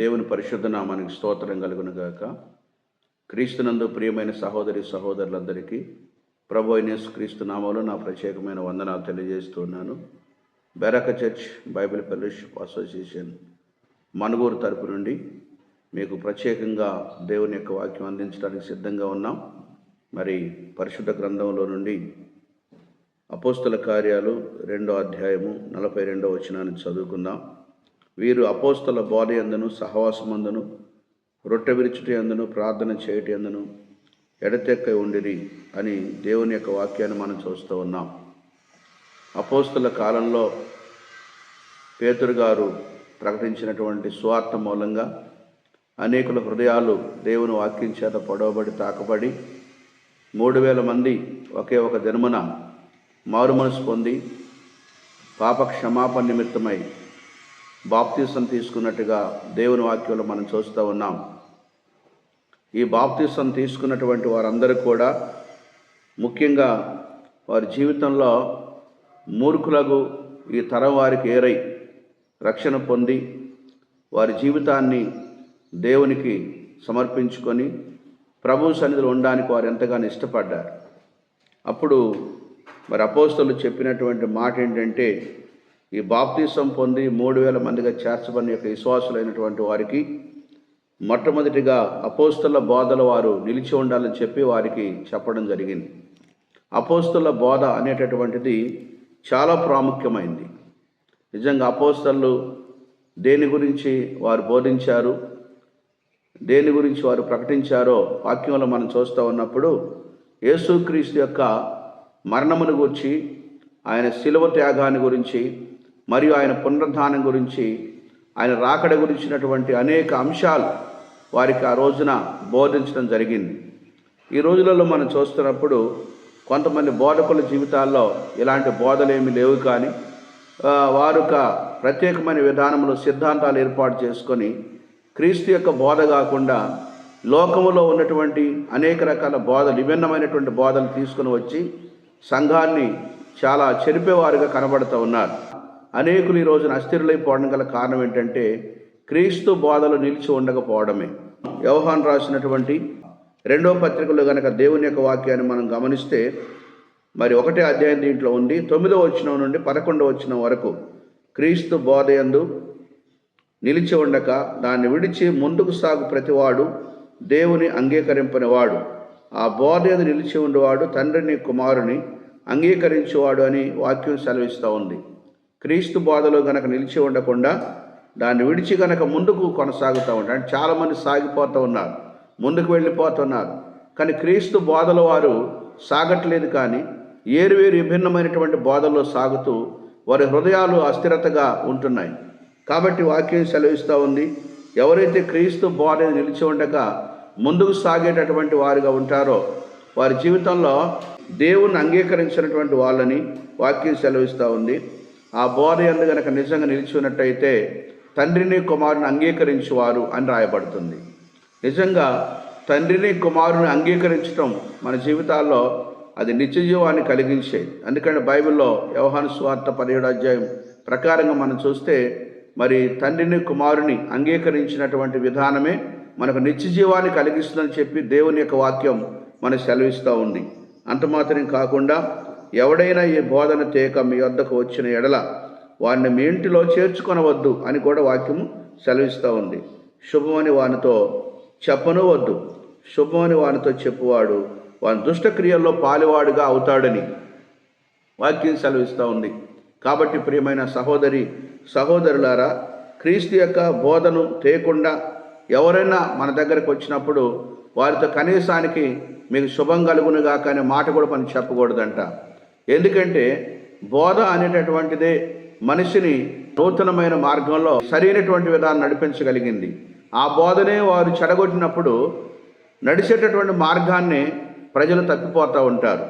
దేవుని పరిశుద్ధ నామానికి స్తోత్రం కలుగునుగాక. క్రీస్తునందు ప్రియమైన సహోదరి సహోదరులందరికీ ప్రభు అయినేసు క్రీస్తు నామంలో నా ప్రత్యేకమైన వందనాలు తెలియజేస్తున్నాను. Beracah church Bible fellowship association Manuguru తరపు నుండి మీకు ప్రత్యేకంగా దేవుని యొక్క వాక్యం అందించడానికి సిద్ధంగా ఉన్నాం. మరి పరిశుద్ధ గ్రంథంలో నుండి అపోస్తల కార్యాలు రెండో అధ్యాయము నలభై రెండో వచనాన్ని చదువుకుందాం. వీరు అపోస్తల బోధ ఎందును సహవాసమందును రొట్టె విరుచుటి అందును ప్రార్థన చేయటి అందును ఎడతెక్క ఉండిరి అని దేవుని యొక్క వాక్యాన్ని మనం చూస్తూ ఉన్నాం. అపోస్తల కాలంలో పేతురు గారు ప్రకటించినటువంటి స్వార్థ మూలంగా అనేకుల హృదయాలు దేవుని వాక్యం చేత పొడవబడి తాకబడి మూడు వేల మంది ఒకే ఒక జన్మన మారు మనసు పొంది పాప క్షమాపణ నిమిత్తమై బాప్తీసం తీసుకున్నట్టుగా దేవుని వాక్యంలో మనం చూస్తూ ఉన్నాం. ఈ బాప్తీసం తీసుకున్నటువంటి వారందరూ కూడా ముఖ్యంగా వారి జీవితంలో మూర్ఖులకు ఈ తరం వారికి ఏరై రక్షణ పొంది వారి జీవితాన్ని దేవునికి సమర్పించుకొని ప్రభు సన్నిధిలో ఉండడానికి వారు ఎంతగానో ఇష్టపడ్డారు. అప్పుడు మరి అపోస్తలు చెప్పినటువంటి మాట ఏంటంటే ఈ బాప్తీసం పొంది మూడు వేల మందిగా చేర్చబడిన యొక్క విశ్వాసులైనటువంటి వారికి మొట్టమొదటిగా అపోస్తుల బోధల వారు నిలిచి ఉండాలని చెప్పి వారికి చెప్పడం జరిగింది. అపోస్తుల బోధ అనేటటువంటిది చాలా ప్రాముఖ్యమైంది. నిజంగా అపోస్తలు దేని గురించి వారు బోధించారు దేని గురించి వారు ప్రకటించారో వాక్యంలో మనం చూస్తూ ఉన్నప్పుడు యేసుక్రీస్తు యొక్క మరణమును గురించి ఆయన శిలువ త్యాగాన్ని గురించి మరియు ఆయన పునరుద్ధానం గురించి ఆయన రాకడ గురించినటువంటి అనేక అంశాలు వారికి ఆ రోజున బోధించడం జరిగింది. ఈ రోజులలో మనం చూస్తున్నప్పుడు కొంతమంది బోధకుల జీవితాల్లో ఇలాంటి బోధలేమి లేవు కానీ ఆ, వారు ఒక ప్రత్యేకమైన విధానంలో సిద్ధాంతాలు ఏర్పాటు చేసుకొని క్రీస్తు యొక్క బోధ కాకుండా లోకములో ఉన్నటువంటి అనేక రకాల బోధలు విభిన్నమైనటువంటి బోధలు తీసుకుని వచ్చి సంఘాన్ని చాలా చెరిపేవారుగా కనబడుతూ ఉన్నారు. అనేకులు ఈ రోజున అస్థిరులైపోవడం గల కారణం ఏంటంటే క్రీస్తు బోధలు నిలిచి ఉండకపోవడమే. వ్యవహాన్ రాసినటువంటి రెండో పత్రికలో గనక దేవుని యొక్క వాక్యాన్ని మనం గమనిస్తే మరి ఒకటే అధ్యాయం దీంట్లో ఉంది. తొమ్మిదో వచ్చిన నుండి పదకొండో వచ్చిన వరకు క్రీస్తు బోధయందు నిలిచి ఉండక దాన్ని విడిచి ముందుకు సాగు ప్రతివాడు దేవుని అంగీకరింపనివాడు. ఆ బోధ ఎందు నిలిచి ఉండేవాడు తండ్రిని కుమారుని అంగీకరించేవాడు అని వాక్యం సెలవిస్తూ ఉంది. క్రీస్తు బోధలో గనక నిలిచి ఉండకుండా దాన్ని విడిచి గనక ముందుకు కొనసాగుతూ ఉంటారు అంటే చాలామంది సాగిపోతూ ఉన్నారు ముందుకు వెళ్ళిపోతున్నారు కానీ క్రీస్తు బోధల వారు సాగట్లేదు కానీ ఏరువేరు విభిన్నమైనటువంటి బోధల్లో సాగుతూ వారి హృదయాలు అస్థిరతగా ఉంటున్నాయి. కాబట్టి వాక్యం సెలవిస్తూ ఉంది ఎవరైతే క్రీస్తు బోధ నిలిచి ఉండగా ముందుకు సాగేటటువంటి వారుగా ఉంటారో వారి జీవితంలో దేవుణ్ణి అంగీకరించినటువంటి వాళ్ళని వాక్యం సెలవిస్తూ ఉంది. ఆ బోధ ఎందు గనక నిజంగా నిలిచి ఉన్నట్టయితే తండ్రిని కుమారుని అంగీకరించువారు అని రాయబడుతుంది. నిజంగా తండ్రిని కుమారుని అంగీకరించడం మన జీవితాల్లో అది నిత్య జీవాన్ని కలిగించేది. అందుకని బైబిల్లో వ్యవహాను స్వార్థ పదిహేడు అధ్యాయం ప్రకారంగా మనం చూస్తే మరి తండ్రిని కుమారుని అంగీకరించినటువంటి విధానమే మనకు నిత్య జీవాన్ని కలిగిస్తుందని చెప్పి దేవుని యొక్క వాక్యం మనకు సెలవిస్తూ ఉంది. అంత మాత్రం కాకుండా ఎవడైనా ఈ బోధన తేక మీ వద్దకు వచ్చిన ఎడల వాడిని మీ ఇంటిలో చేర్చుకొనవద్దు అని కూడా వాక్యము సెలవిస్తూ ఉంది. శుభమని వానితో చెప్పను వద్దు. శుభమని వానితో చెప్పువాడు వాని దుష్టక్రియల్లో పాలివాడుగా అవుతాడని వాక్యం సెలవిస్తూ ఉంది. కాబట్టి ప్రియమైన సహోదరి సహోదరులారా క్రీస్తు యొక్క బోధను తేయకుండా ఎవరైనా మన దగ్గరకు వచ్చినప్పుడు వారితో కనీసానికి మీకు శుభం కలుగునుగా కానీ మాట కూడా మనం చెప్పకూడదంట. ఎందుకంటే బోధ అనేటటువంటిదే మనిషిని నూతనమైన మార్గంలో సరైనటువంటి విధానం నడిపించగలిగింది. ఆ బోధనే వారు చెడగొట్టినప్పుడు నడిచేటటువంటి మార్గాన్ని ప్రజలు తప్పిపోతూ ఉంటారు.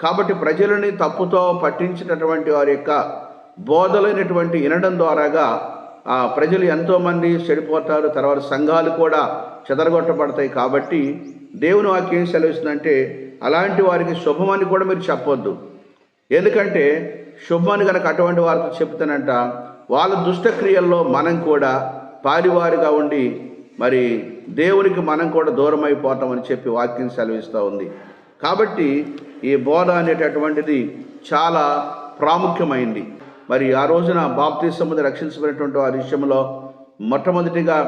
కాబట్టి ప్రజలని తప్పుతో పట్టించినటువంటి వారి యొక్క బోధలైనటువంటి వినడం ద్వారాగా ఆ ప్రజలు ఎంతోమంది చెడిపోతారు. తర్వాత సంఘాలు కూడా చెదరగొట్టబడతాయి. కాబట్టి దేవుని వాక్యం సెలవిస్తుందంటే అలాంటి వారికి శుభమని కూడా మీరు చెప్పొద్దు. ఎందుకంటే శుభమని కనుక అటువంటి వారితో చెప్తానంట వాళ్ళ దుష్టక్రియల్లో మనం కూడా పారివారిగా ఉండి మరి దేవునికి మనం కూడా దూరం అయిపోతామని చెప్పి వాక్యం సెలవిస్తూ ఉంది. కాబట్టి ఈ బోధ అనేటటువంటిది చాలా ప్రాముఖ్యమైంది. మరి ఆ రోజున బాప్తీసముది రక్షించబడినటువంటి వారి విషయంలో మొట్టమొదటిగా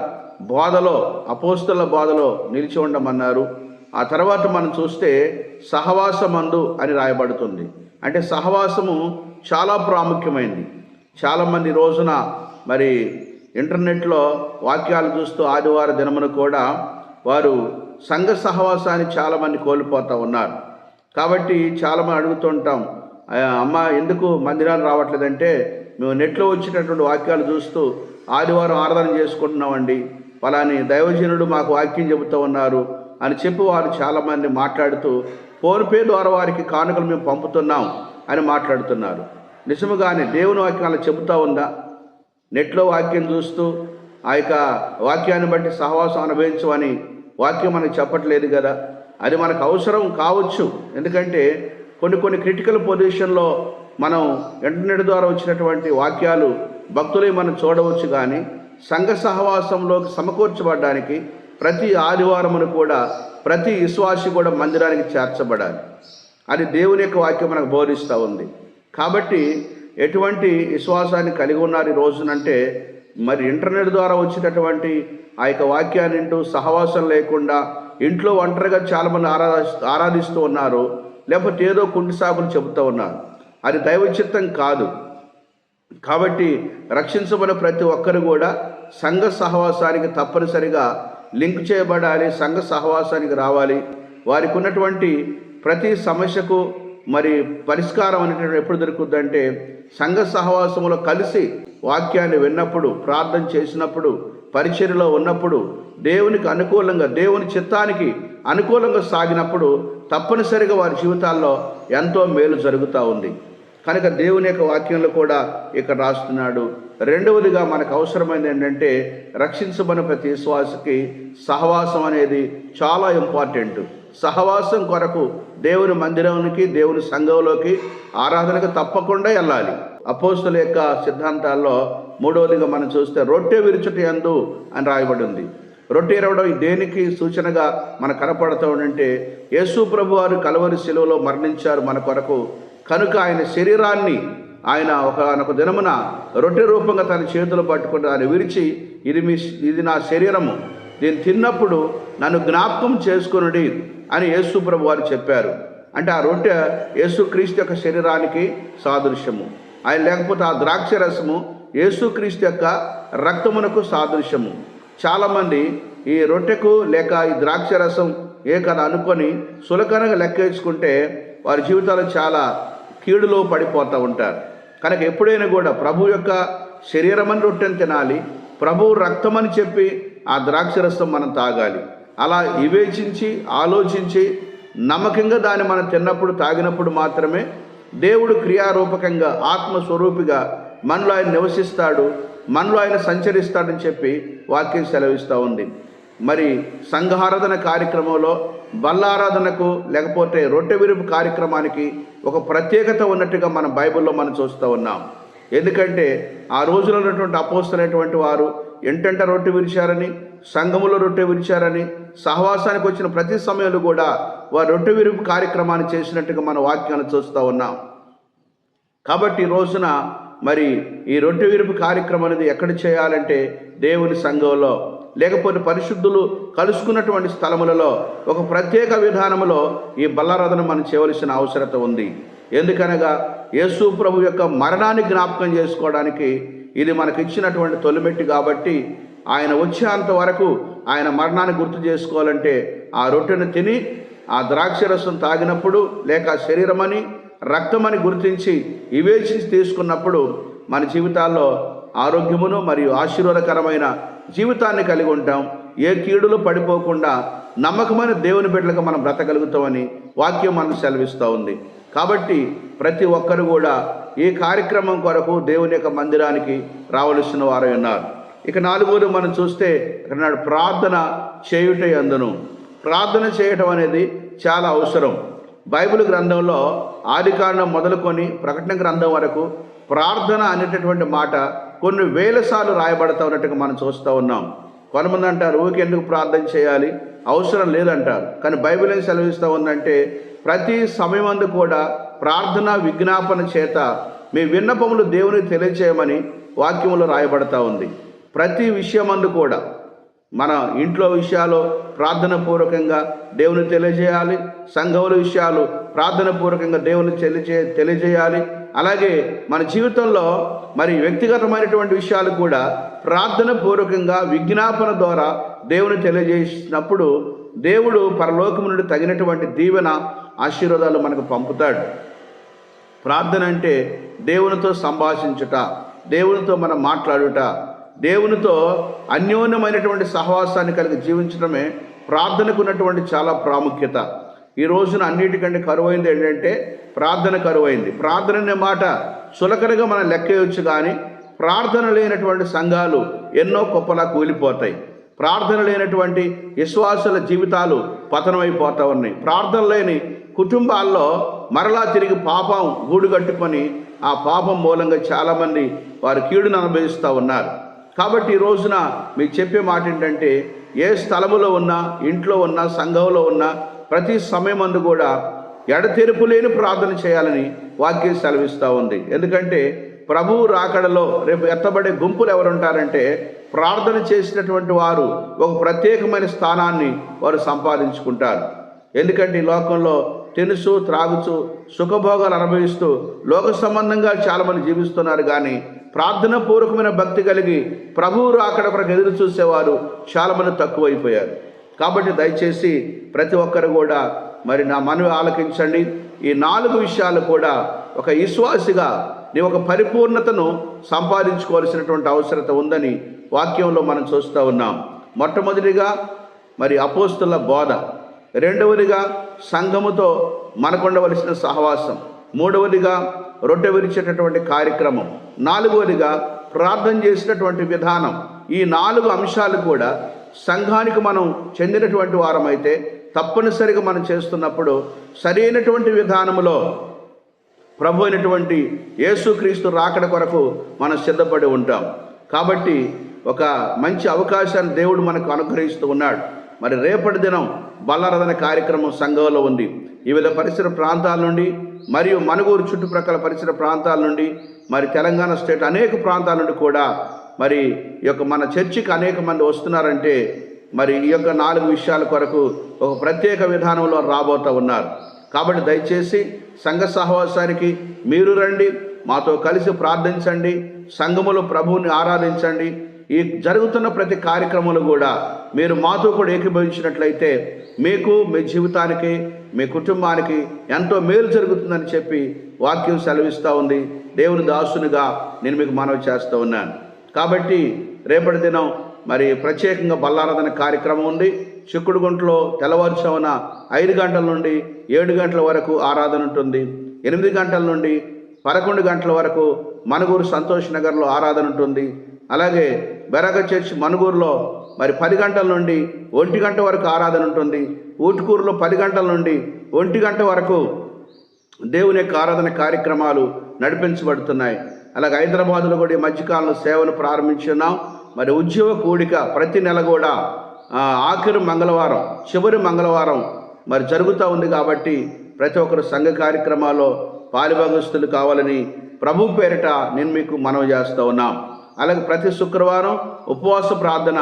బోధలో అపోస్తుల బోధలో నిలిచి ఉండమన్నారు. ఆ తర్వాత మనం చూస్తే సహవాసమందు అని రాయబడుతుంది. అంటే సహవాసము చాలా ప్రాముఖ్యమైంది. చాలామంది రోజున మరి ఇంటర్నెట్లో వాక్యాలు చూస్తూ ఆదివార దినమున కూడా వారు సంఘ సహవాసాన్ని చాలామంది కోల్పోతూ ఉన్నారు. కాబట్టి చాలామంది అడుగుతుంటాం అమ్మ ఎందుకు మందిరాలు రావట్లేదంటే మేము నెట్లో వచ్చినటువంటి వాక్యాలు చూస్తూ ఆదివారం ఆరాధన చేసుకుంటున్నామండి. ఫలాని దైవజనుడు మాకు వాక్యం చెబుతూ ఉన్నారు అని చెప్పి వారు చాలామంది మాట్లాడుతూ ఫోన్పే ద్వారా వారికి కానుకలు మేము పంపుతున్నాం అని మాట్లాడుతున్నారు. నిజముగానే దేవుని వాక్యం అలా చెబుతూ ఉందా? నెట్లో వాక్యం చూస్తూ ఆ యొక్క వాక్యాన్ని బట్టి సహవాసం అనుభవించమని వాక్యం మనకు చెప్పట్లేదు కదా. అది మనకు అవసరం కావచ్చు. ఎందుకంటే కొన్ని కొన్ని క్రిటికల్ పొజిషన్లో మనం ఇంటర్నెట్ ద్వారా వచ్చినటువంటి వాక్యాలు భక్తులే మనం చూడవచ్చు కానీ సంఘ సహవాసంలోకి సమకూర్చబడడానికి ప్రతి ఆదివారమును కూడా ప్రతి విశ్వాసి కూడా మందిరానికి చేర్చబడాలి. అది దేవుని యొక్క వాక్యం మనకు బోధిస్తూ ఉంది. కాబట్టి ఎటువంటి విశ్వాసాన్ని కలిగి ఉన్నారు ఈ రోజునంటే మరి ఇంటర్నెట్ ద్వారా వచ్చినటువంటి ఆ యొక్క వాక్యాన్ని వింటూ సహవాసం లేకుండా ఇంట్లో ఒంటరిగా చాలామంది ఆరాధ ఆరాధిస్తూ ఉన్నారు. లేకపోతే ఏదో కుంటి సాకులు చెబుతూ ఉన్నారు. అది దైవచిత్తం కాదు. కాబట్టి రక్షించబడిన ప్రతి ఒక్కరు కూడా సంఘ సహవాసానికి తప్పనిసరిగా లింక్ చేయబడాలి సంఘ సహవాసానికి రావాలి. వారికి ఉన్నటువంటి ప్రతి సమస్యకు మరి పరిష్కారం అనేటువంటి ఎప్పుడు దొరుకుతుందంటే సంఘ సహవాసములో కలిసి వాక్యాన్ని విన్నప్పుడు ప్రార్థన చేసినప్పుడు పరిచర్లో ఉన్నప్పుడు దేవునికి అనుకూలంగా దేవుని చిత్తానికి అనుకూలంగా సాగినప్పుడు తప్పనిసరిగా వారి జీవితాల్లో ఎంతో మేలు జరుగుతూ ఉంది. కనుక దేవుని యొక్క వాక్యంలో కూడా ఇక్కడ రాస్తున్నాడు. రెండవదిగా మనకు అవసరమైనది ఏంటంటే రక్షించబడిన ప్రతి విశ్వాసకి సహవాసం అనేది చాలా ఇంపార్టెంట్. సహవాసం కొరకు దేవుని మందిరానికి దేవుని సంఘంలోకి ఆరాధనకు తప్పకుండా వెళ్ళాలి. అపోస్తుల యొక్క సిద్ధాంతాల్లో మూడవదిగా మనం చూస్తే రొట్టె విరుచుట ఎందు అని రాయబడి ఉంది రొట్టె ఇరవడం దేనికి సూచనగా మనకు కనపడుతూ ఉందంటే యేసు ప్రభు వారు కలవరి శిలువలో మరణించారు మన కొరకు కనుక ఆయన శరీరాన్ని ఆయన ఒక దినమున రొట్టె రూపంగా తన చేతులు పట్టుకుని దాన్ని విరిచి ఇది మీ ఇది నా శరీరము దీన్ని తిన్నప్పుడు నన్ను జ్ఞాపకం చేసుకునుడి అని యేసు ప్రభు వారు చెప్పారు. అంటే ఆ రొట్టె యేసుక్రీస్తు యొక్క శరీరానికి సాదృశ్యము. ఆయన లేకపోతే ఆ ద్రాక్ష రసము యేసుక్రీస్తు యొక్క రక్తమునకు సాదృశ్యము. చాలామంది ఈ రొట్టెకు లేక ఈ ద్రాక్ష రసం ఏ కదా అనుకొని సులకనగా లెక్కేసుకుంటే వారి జీవితాలు చాలా కీడులో పడిపోతూ ఉంటారు. కనుక ఎప్పుడైనా కూడా ప్రభు యొక్క శరీరమని రొట్టెని తినాలి ప్రభు రక్తమని చెప్పి ఆ ద్రాక్ష రసం మనం తాగాలి. అలా వివేచించి ఆలోచించి నమ్మకంగా దాన్ని మనం తిన్నప్పుడు తాగినప్పుడు మాత్రమే దేవుడు క్రియారూపకంగా ఆత్మస్వరూపిగా మనలో ఆయన నివసిస్తాడు మనలో ఆయన సంచరిస్తాడని చెప్పి వాక్యం సెలవిస్తూ ఉంది. మరి సంఘారాధన కార్యక్రమంలో బల్లారాధనకు లేకపోతే రొట్టె విరుపు కార్యక్రమానికి ఒక ప్రత్యేకత ఉన్నట్టుగా మన బైబిల్లో మనం చూస్తూ ఉన్నాం. ఎందుకంటే ఆ రోజులో ఉన్నటువంటి అపోస్తులైనటువంటి వారు ఎంటంట రొట్టె విరిచారని సంఘములో రొట్టె విరిచారని సహవాసానికి వచ్చిన ప్రతి సమయంలో కూడా వారు రొట్టె విరుపు కార్యక్రమాన్ని చేసినట్టుగా మన వాక్యాన్ని చూస్తూ ఉన్నాం. కాబట్టి ఈ రోజున మరి ఈ రొట్టె విరుపు కార్యక్రమం అనేది ఎక్కడ చేయాలంటే దేవుని సంఘంలో లేకపోతే పరిశుద్ధులు కలుసుకున్నటువంటి స్థలములలో ఒక ప్రత్యేక విధానములో ఈ బల్లారాధన మనం చేయవలసిన అవసరత ఉంది. ఎందుకనగా యేసు ప్రభు యొక్క మరణాన్ని జ్ఞాపకం చేసుకోవడానికి ఇది మనకి ఇచ్చినటువంటి తొలిమెట్టి కాబట్టి ఆయన వచ్చేంత వరకు ఆయన మరణాన్ని గుర్తు చేసుకోవాలంటే ఆ రొట్టెను తిని ఆ ద్రాక్షరసం తాగినప్పుడు లేక శరీరమని రక్తమని గుర్తించి వివేచించి తీసుకున్నప్పుడు మన జీవితాల్లో ఆరోగ్యమును మరియు ఆశీర్వాదకరమైన జీవితాన్ని కలిగి ఉంటాం. ఏ కీడులు పడిపోకుండా నమ్మకమైన దేవుని బిడ్డలుగా మనం బ్రతకగలుగుతామని వాక్యం మనం సెలవిస్తూ ఉంది. కాబట్టి ప్రతి ఒక్కరు కూడా ఈ కార్యక్రమం కొరకు దేవుని యొక్క మందిరానికి రావలసిన వారై ఉన్నారు. ఇక నాలుగోది మనం చూస్తే ఇక్కడ నాడు ప్రార్థన చేయుట అందును ప్రార్థన చేయటం అనేది చాలా అవసరం. బైబిల్ గ్రంథంలో ఆదికాండం మొదలుకొని ప్రకటన గ్రంథం వరకు ప్రార్థన అనేటటువంటి మాట కొన్ని వేల సార్లు రాయబడతా ఉన్నట్టుగా మనం చూస్తూ ఉన్నాం. కొంతమంది అంటారు ఊరికి ఎందుకు ప్రార్థన చేయాలి? అవసరం లేదంటారు. కానీ బైబిల్ ఏం సెలవిస్తూ ఉందంటే ప్రతి సమయమందు కూడా ప్రార్థన విజ్ఞాపన చేత మీ విన్నపములు దేవునికి తెలియచేయమని వాక్యములు రాయబడతా ఉంది. ప్రతి విషయమందు కూడా మన ఇంట్లో విషయాలు ప్రార్థన పూర్వకంగా దేవుని తెలియజేయాలి సంఘముల విషయాలు ప్రార్థన పూర్వకంగా దేవుని తెలియజే తెలియజేయాలి. అలాగే మన జీవితంలో మరి వ్యక్తిగతమైనటువంటి విషయాలు కూడా ప్రార్థన పూర్వకంగా విజ్ఞాపన ద్వారా దేవుని తెలియజేసినప్పుడు దేవుడు పరలోకము నుండి తగినటువంటి దీవెన ఆశీర్వాదాలు మనకు పంపుతాడు. ప్రార్థన అంటే దేవునితో సంభాషించుట దేవునితో మనం మాట్లాడుట దేవునితో అన్యోన్యమైనటువంటి సహవాసాన్ని కలిగి జీవించడమే ప్రార్థనకు ఉన్నటువంటి చాలా ప్రాముఖ్యత. ఈ రోజున అన్నిటికంటే కరువైంది ఏంటంటే ప్రార్థన కరువైంది. ప్రార్థన అనే మాట సులకనగా మనం లెక్కేయచ్చు కానీ ప్రార్థన లేనటువంటి సంఘాలు ఎన్నో కొప్పలా కూలిపోతాయి. ప్రార్థన లేనటువంటి విశ్వాసుల జీవితాలు పతనమైపోతూ ఉన్నాయి. ప్రార్థన లేని కుటుంబాల్లో మరలా తిరిగి పాపం గూడు కట్టుకొని ఆ పాపం మూలంగా చాలామంది వారి కీడును అనుభవిస్తూ ఉన్నారు. కాబట్టి ఈ రోజున మీకు చెప్పే మాట ఏంటంటే ఏ స్థలములో ఉన్నా ఇంట్లో ఉన్నా సంఘంలో ఉన్నా ప్రతి సమయం అందు కూడా ఎడతెరుపు లేని ప్రార్థన చేయాలని వాక్యం సెలవిస్తూ ఉంది. ఎందుకంటే ప్రభువు రాకడలో రేపు ఎత్తబడే గుంపులు ఎవరుంటారంటే ప్రార్థన చేసినటువంటి వారు ఒక ప్రత్యేకమైన స్థానాన్ని వారు సంపాదించుకుంటారు. ఎందుకంటే ఈ లోకంలో తెలుసు త్రాగుచు సుఖభోగాలు అనుభవిస్తూ లోక సంబంధంగా చాలామంది జీవిస్తున్నారు కానీ ప్రార్థన పూర్వకమైన భక్తి కలిగి ప్రభువు రాకడ కొరకు ఎదురు చూసేవారు చాలామంది తక్కువైపోయారు. కాబట్టి దయచేసి ప్రతి ఒక్కరు కూడా మరి నా మనవి ఆలకించండి. ఈ నాలుగు విషయాలు కూడా ఒక విశ్వాసిగా నీ ఒక పరిపూర్ణతను సంపాదించుకోవాల్సినటువంటి అవసరత ఉందని వాక్యంలో మనం చూస్తూ ఉన్నాం. మొట్టమొదటిగా మరి అపోస్తుల బోధ. రెండవదిగా సంఘముతో మనకుండవలసిన సహవాసం. మూడవదిగా రొట్టె విరిచేటటువంటి కార్యక్రమం. నాలుగవదిగా ప్రార్థన చేసినటువంటి విధానం. ఈ నాలుగు అంశాలు కూడా సంఘానికి మనం చెందినటువంటి వారమైతే తప్పనిసరిగా మనం చేస్తున్నప్పుడు సరైనటువంటి విధానములో ప్రభు అయినటువంటి యేసుక్రీస్తు రాకడ కొరకు మనం సిద్ధపడి ఉంటాం. కాబట్టి ఒక మంచి అవకాశాన్ని దేవుడు మనకు అనుగ్రహిస్తూ ఉన్నాడు. మరి రేపటి దినం బల్లారదన కార్యక్రమం సంఘంలో ఉంది. వివిధ పరిసర ప్రాంతాల నుండి మరియు మనుగూరు చుట్టుప్రక్కల పరిసర ప్రాంతాల నుండి మరి తెలంగాణ స్టేట్ అనేక ప్రాంతాల నుండి కూడా మరి ఈ యొక్క మన చర్చికి అనేక మంది వస్తున్నారంటే మరి ఈ యొక్క నాలుగు విషయాల కొరకు ఒక ప్రత్యేక విధానంలో రాబోతూ ఉన్నారు. కాబట్టి దయచేసి సంఘ సహవాసానికి మీరు రండి మాతో కలిసి ప్రార్థించండి సంఘములో ప్రభువుని ఆరాధించండి. ఈ జరుగుతున్న ప్రతి కార్యక్రమాలు కూడా మీరు మాతో కూడా ఏకీభవించినట్లయితే మీకు మీ జీవితానికి మీ కుటుంబానికి ఎంతో మేలు జరుగుతుందని చెప్పి వాక్యం సెలవిస్తూ ఉంది. దేవుని దాసునిగా నేను మీకు మనవి చేస్తూ ఉన్నాను. కాబట్టి రేపటి దినం మరి ప్రత్యేకంగా బల్లారాధన కార్యక్రమం ఉంది. చిక్కుడుగుంటలో తెల్లవారుజామున ఐదు గంటల నుండి ఏడు గంటల వరకు ఆరాధన ఉంటుంది. ఎనిమిది గంటల నుండి పదకొండు గంటల వరకు మనుగూరు సంతోష్ నగర్లో ఆరాధన ఉంటుంది. అలాగే బెరగ చర్చ్ మనుగూరులో మరి పది గంటల నుండి ఒంటి గంట వరకు ఆరాధన ఉంటుంది. ఊటుకూరులో పది గంటల నుండి ఒంటి గంట వరకు దేవుని యొక్క ఆరాధన కార్యక్రమాలు నడిపించబడుతున్నాయి. అలాగే హైదరాబాద్లో కూడా ఈ మధ్యకాలంలో సేవను ప్రారంభించున్నాం. మరి ఉద్యోగ కూడిక ప్రతి నెల కూడా ఆఖరి మంగళవారం చివరి మంగళవారం మరి జరుగుతూ ఉంది కాబట్టి ప్రతి ఒక్కరు సంఘ కార్యక్రమాల్లో పాలిభాగస్తులు కావాలని ప్రభు పేరిట నేను మీకు మనవి చేస్తూ ఉన్నాం. అలాగే ప్రతి శుక్రవారం ఉపవాస ప్రార్థన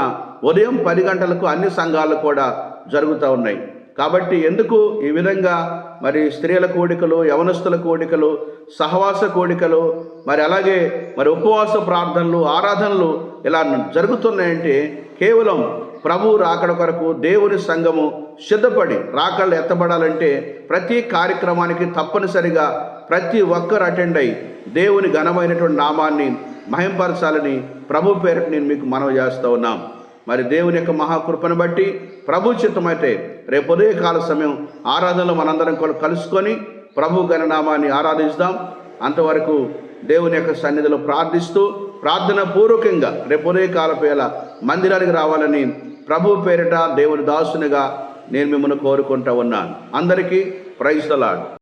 ఉదయం పది గంటలకు అన్ని సంఘాలు కూడా జరుగుతూ ఉన్నాయి. కాబట్టి ఎందుకు ఈ విధంగా మరి స్త్రీల కోడికలు యవనస్తుల కోడికలు సహవాస కోడికలు మరి అలాగే మరి ఉపవాస ప్రార్థనలు ఆరాధనలు ఇలా జరుగుతున్నాయంటే కేవలం ప్రభు రాకడ కొరకు దేవుని సంఘము సిద్ధపడి రాకళ్ళు ఎత్తబడాలంటే ప్రతి కార్యక్రమానికి తప్పనిసరిగా ప్రతి ఒక్కరు అటెండ్ అయి దేవుని ఘనమైనటువంటి నామాన్ని మహింపరచాలని ప్రభు పేరుకు నేను మీకు మనవి చేస్తూ ఉన్నాం. మరి దేవుని యొక్క మహాకృపను బట్టి ప్రభు చిత్తమైతే రేపు ఉదయకాల సమయం ఆరాధనలో మనందరం కూడా కలుసుకొని ప్రభు గణనామాన్ని ఆరాధిస్తాం. అంతవరకు దేవుని యొక్క సన్నిధిలో ప్రార్థిస్తూ ప్రార్థన పూర్వకంగా రేపు కాలపేల మందిరానికి రావాలని ప్రభు పేరిట దేవుని దాసునిగా నేను మిమ్మల్ని కోరుకుంటా ఉన్నాను. అందరికీ ప్రైజ్ తలాడు